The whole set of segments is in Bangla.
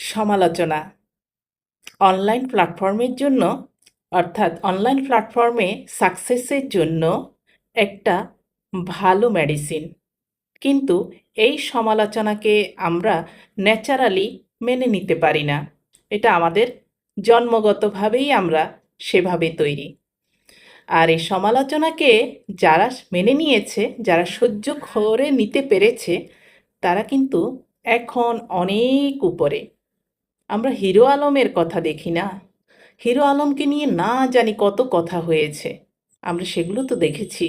সমালোচনা। অনলাইন প্ল্যাটফর্মের জন্য, অর্থাৎ অনলাইন প্ল্যাটফর্মে সাকসেসের জন্য একটা ভালো মেডিসিন। কিন্তু এই সমালোচনাকে আমরা ন্যাচারালি মেনে নিতে পারি না। এটা আমাদের জন্মগতভাবেই আমরা সেভাবে তৈরি। আর এই সমালোচনাকে যারা মেনে নিয়েছে, যারা সহ্য করে নিতে পেরেছে, তারা কিন্তু এখন অনেক উপরে। আমরা হিরো আলমের কথা দেখি না। হিরো আলমকে নিয়ে না জানি কত কথা হয়েছে। আমরা সেগুলো তো দেখেছি।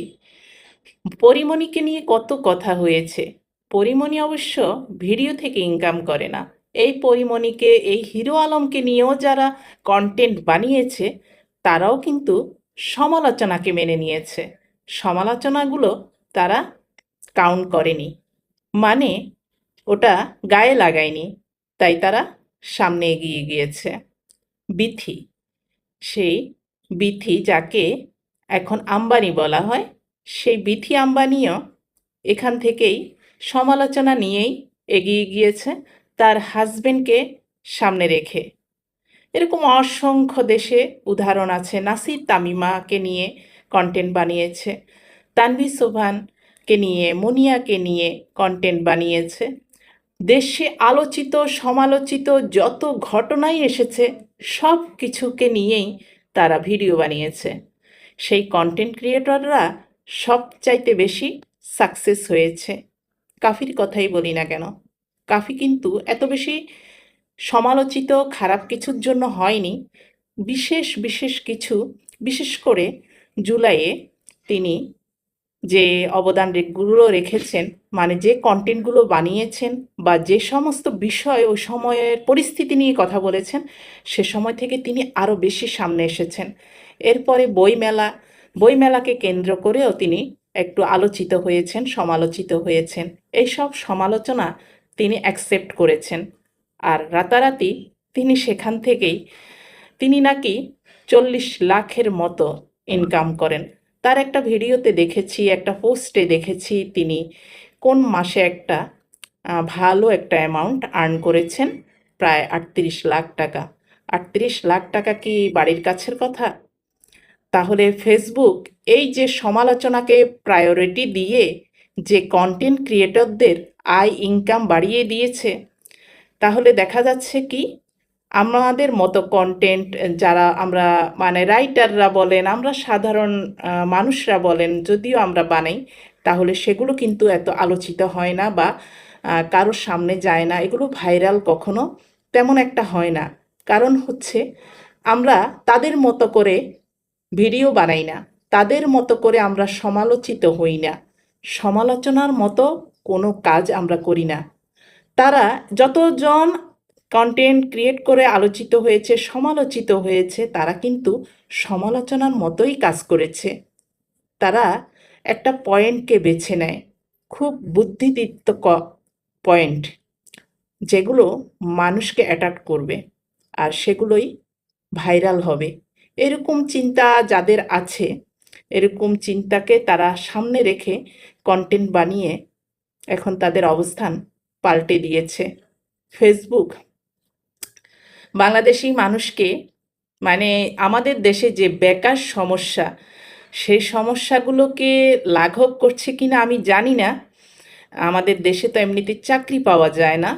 পরিমণিকে নিয়ে কত কথা হয়েছে। পরিমণি অবশ্য ভিডিও থেকে ইনকাম করে না। এই পরিমণিকে, এই হিরো আলমকে নিয়েও যারা কন্টেন্ট বানিয়েছে, তারাও কিন্তু সমালোচনাকে মেনে নিয়েছে। সমালোচনাগুলো তারা কাউন্ট করেনি। মানে ওটা গায়ে লাগায়নি। তাই তারা সামনে এগিয়ে গিয়েছে। বিথি, সেই বিথি যাকে এখন আম্বানি বলা হয়, সেই বিথি আম্বানিও এখান থেকেই সমালোচনা নিয়েই এগিয়ে গিয়েছে, তার হাজবেন্ডকে সামনে রেখে। এরকম অসংখ্য দেশে উদাহরণ আছে, নাসির তামিমাকে নিয়ে কন্টেন্ট বানিয়েছে তানভি সোভানকে নিয়ে, মুনিয়াকে নিয়ে কন্টেন্ট বানিয়েছে। দেশে আলোচিত, সমালোচিত যত ঘটনাই এসেছে, সব কিছুকে নিয়েই তারা ভিডিও বানিয়েছে। সেই কন্টেন্ট ক্রিয়েটররা সবচাইতে বেশি সাকসেস হয়েছে। কাফির কথাই বলি না কেন? কাফি কিন্তু এত বেশি সমালোচিত, খারাপ কিছুর জন্য হয়নি। বিশেষ বিশেষ কিছু, বিশেষ করে জুলাইয়ে তিনি যে অবদানগুলো রেখেছেন মানে যে কন্টেন্টগুলো বানিয়েছেন বা যে সমস্ত বিষয় ওই সময়ের পরিস্থিতি নিয়ে কথা বলেছেন, সে সময় থেকে তিনি আরও বেশি সামনে এসেছেন। এরপরে বইমেলা, বইমেলাকে কেন্দ্র করেও তিনি একটু আলোচিত হয়েছেন, সমালোচিত হয়েছেন। এইসব সমালোচনা তিনি অ্যাকসেপ্ট করেছেন। আর রাতারাতি তিনি সেখান থেকেই, তিনি নাকি চল্লিশ লাখের মতো ইনকাম করেন। তার একটা ভিডিওতে দেখেছি, একটা পোস্টে দেখেছি তিনি কোন মাসে একটা ভালো একটা অ্যামাউন্ট আর্ন করেছেন, প্রায় আটত্রিশ লাখ টাকা। আটত্রিশ লাখ টাকা কি বাড়ির কাছের কথা? তাহলে ফেসবুক এই যে সমালোচনাকে প্রায়োরিটি দিয়ে যে কন্টেন্ট ক্রিয়েটরদের আয় ইনকাম বাড়িয়ে দিয়েছে, তাহলে দেখা যাচ্ছে কি আমাদের মতো কন্টেন্ট যারা আমরা মানে রাইটাররা বলেন, আমরা সাধারণ মানুষরা বলেন, যদিও আমরা বানাই, তাহলে সেগুলো কিন্তু এত আলোচিত হয় না বা কারোর সামনে যায় না। এগুলো ভাইরাল কখনো তেমন একটা হয় না। কারণ হচ্ছে, আমরা তাদের মতো করে ভিডিও বানাই না। তাদের মতো করে আমরা সমালোচিত হই না। সমালোচনার মতো কোনো কাজ আমরা করি না। তারা যতজন কন্টেন্ট ক্রিয়েট করে আলোচিত হয়েছে, সমালোচিত হয়েছে, তারা কিন্তু সমালোচনার মতোই কাজ করেছে। তারা একটা পয়েন্টকে বেছে নেয়, খুব বুদ্ধিদীপ্ত পয়েন্ট যেগুলো মানুষকে অ্যাট্রাক্ট করবে আর সেগুলোই ভাইরাল হবে। এরকম চিন্তা যাদের আছে, এরকম চিন্তাকে তারা সামনে রেখে কন্টেন্ট বানিয়ে এখন তাদের অবস্থান পাল্টে দিয়েছে। ফেসবুক বাংলাদেশি মানুষকে মানে আমাদের দেশে যে বেকার সমস্যা, সেই সমস্যাগুলোকে লাঘব করছে কিনা আমি জানি না। আমাদের দেশে তো এমনিতে চাকরি পাওয়া যায় না।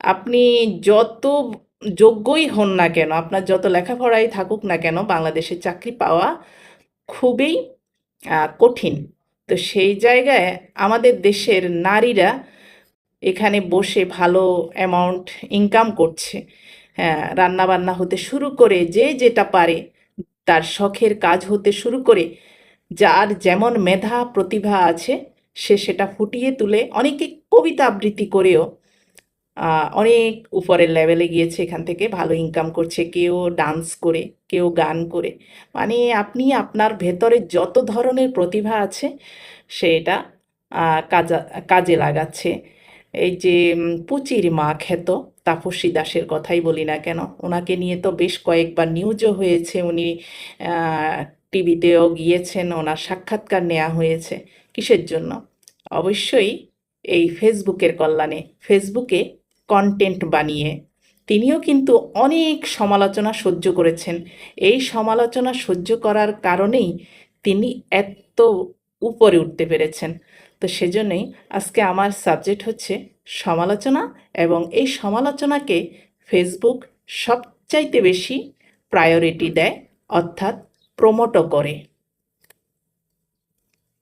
আপনি যত যোগ্যই হন না কেন, আপনার যত লেখাপড়াই থাকুক না কেন, বাংলাদেশে চাকরি পাওয়া খুবই কঠিন। তো সেই জায়গায় আমাদের দেশের নারীরা এখানে বসে ভালো অ্যামাউন্ট ইনকাম করছে। হ্যাঁ রান্না বান্না হতে শুরু করে যে যেটা পারে, তার শখের কাজ হতে শুরু করে, যার যেমন মেধা, প্রতিভা আছে, সে সেটা ফুটিয়ে তুলে অনেকে কবিতা আবৃত্তি করেও অনেক উপরের লেভেলে গিয়েছে, এখান থেকে ভালো ইনকাম করছে, কেউ ডান্স করে, কেউ গান করে। মানে আপনি আপনার ভেতরে যত ধরনের প্রতিভা আছে, সেটা কাজা, কাজে লাগাচ্ছে। এই যে পুচির মা খ্যাত তাপসী দাসের কথাই বলি না কেন? ওনাকে নিয়ে তো বেশ কয়েকবার নিউজও হয়েছে। উনি টিভিতেও গিয়েছেন, ওনার সাক্ষাৎকার নেওয়া হয়েছে। কিসের জন্য? অবশ্যই এই ফেসবুকের কল্যাণে। ফেসবুকে কন্টেন্ট বানিয়ে। তিনিও কিন্তু অনেক সমালোচনা সহ্য করেছেন। এই সমালোচনা সহ্য করার কারণেই তিনি এত উপরে উঠতে পেরেছেন। তো সেজন্যই আজকে আমার সাবজেক্ট হচ্ছে সমালোচনা এবং এই সমালোচনাকে ফেসবুক সবচাইতে বেশি প্রায়োরিটি দেয়, অর্থাৎ প্রমোটও করে।